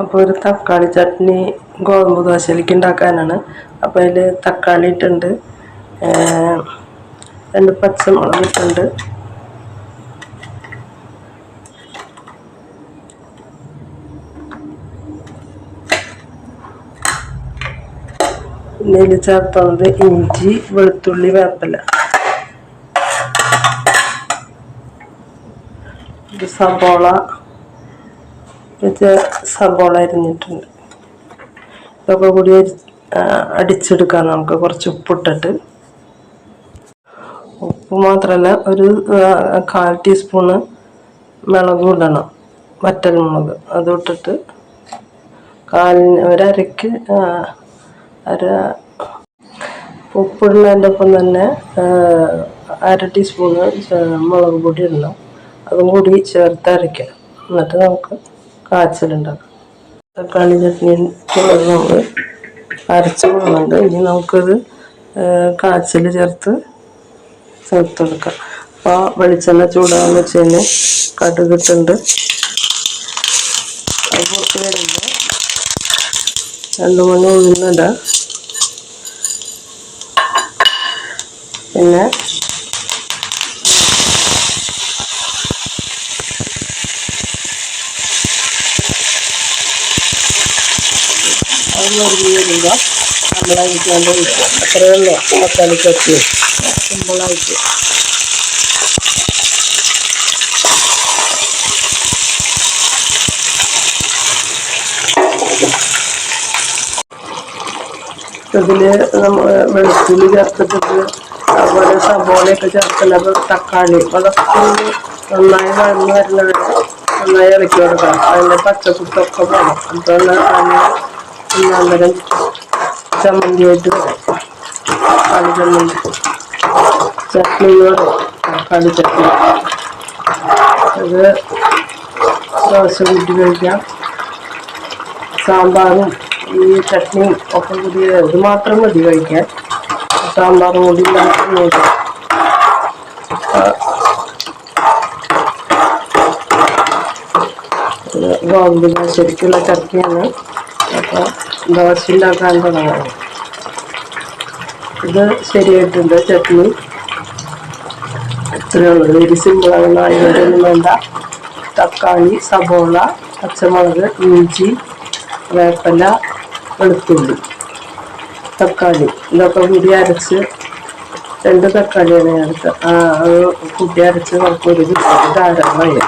അപ്പോൾ ഒരു തക്കാളി ചട്നി ഗോതമ്പ് ദോശയിലേക്ക് ഉണ്ടാക്കാനാണ്. അപ്പോൾ അതിൽ തക്കാളി ഇട്ടുണ്ട് രണ്ട് പച്ചമുളക് ഇട്ടുണ്ട് ഇതിൽ ചേർത്തുന്നത് ഇഞ്ചി വെളുത്തുള്ളി വേപ്പില. സബോള ഇത് സബോള അരിഞ്ഞിട്ടുണ്ട്. ഇതൊക്കെ കൂടി അടിച്ചെടുക്കാം നമുക്ക് കുറച്ച് ഉപ്പിട്ടിട്ട്. ഉപ്പ് മാത്രമല്ല ഒരു കാൽ ടീസ്പൂണ് മുളകും ഇടണം വറ്റൽ മുളക്. അതും ഇട്ടിട്ട് കാലിന് ഒരക്ക് അര ഉപ്പിടുന്നതിന്റെ ഒപ്പം തന്നെ അര ടീസ്പൂണ് മുളക് പൊടി ഇടണം. അതും കൂടി ചേർത്ത് അരയ്ക്കാം. എന്നിട്ട് നമുക്ക് കാച്ചിലുണ്ടാക്കാം. തക്കാളി ചട്നി നമ്മൾ അരച്ച് പോകുന്നുണ്ട് ഇനി നമുക്കത് കാച്ചിൽ ചേർത്ത് ചേർത്ത് കൊടുക്കാം അപ്പോൾ വെളിച്ചെണ്ണ ചൂടാന്ന് വെച്ച് കഴിഞ്ഞാൽ കടുകിട്ടുണ്ട്. അത് പൊട്ടി വരുമ്പോൾ രണ്ട് മണി ഉഴുന്നിടാം പിന്നെ അത് മുറിഞ്ഞ് വരുമ്പോൾ നമ്മളതിക്കാണ്ട് വയ്ക്കുക അത്രയേ ഉള്ളൂ തക്കാളിക്ക് വെച്ച് സിമ്പിളായിട്ട് ഇതിൽ വെളുത്തുള്ളി ചേർത്തിട്ട് അതുപോലെ സബോളയൊക്കെ ചേർത്തില്ല അപ്പോൾ തക്കാളി. അതൊക്കെ ഒന്ന് നന്നായി വഴന്ന് വരുന്നവരെ നന്നായി ഇറക്കി കൊടുക്കണം. അതിന്റെ പച്ചക്കുത്തൊക്കെ പോകണം അപ്പോൾ അന്നേരം ചമ്മന്തിയായിട്ട് തക്കാളി ചമ്മന്തി. ചട്നിയോടെ തക്കാളി ചട്നി. അത് ദോശ കൂട്ടി കഴിക്കാം. സാമ്പാറും ഈ ചട്നിയും ഒക്കെ കൂടി ഇത് മാത്രം മതി കഴിക്കാൻ. സാമ്പാറും കൂടി നോക്കാം ശരിക്കുള്ള ചട്നിയാണ്. അപ്പോൾ ദോശ ഉണ്ടാക്കാൻ തുടങ്ങണം ഇത് ശരിയായിട്ടുണ്ട്. ചട്നി. ഇത്രയേ ഉള്ളൂ. വെരി സിമ്പിളാണ് അതിനൊന്നും വേണ്ട. തക്കാളി സബോള പച്ചമുളക് ഇഞ്ചി വേപ്പല വെളുത്തുള്ളി തക്കാളി. ഇതൊക്കെ കൂടി അരച്ച് രണ്ട് തക്കാളിയാണ് ഞാൻ എടുത്തത്. ആ അത് കൂട്ടി അരച്ച് കുറച്ചൊരു ധാരാളമായി.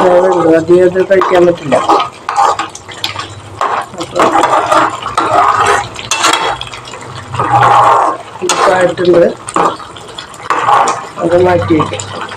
ഉള്ളൂ. അധികം അത് കഴിക്കാൻ പറ്റില്ല. ഇതായിട്ടുണ്ട്. അത് മാറ്റി വയ്ക്കാം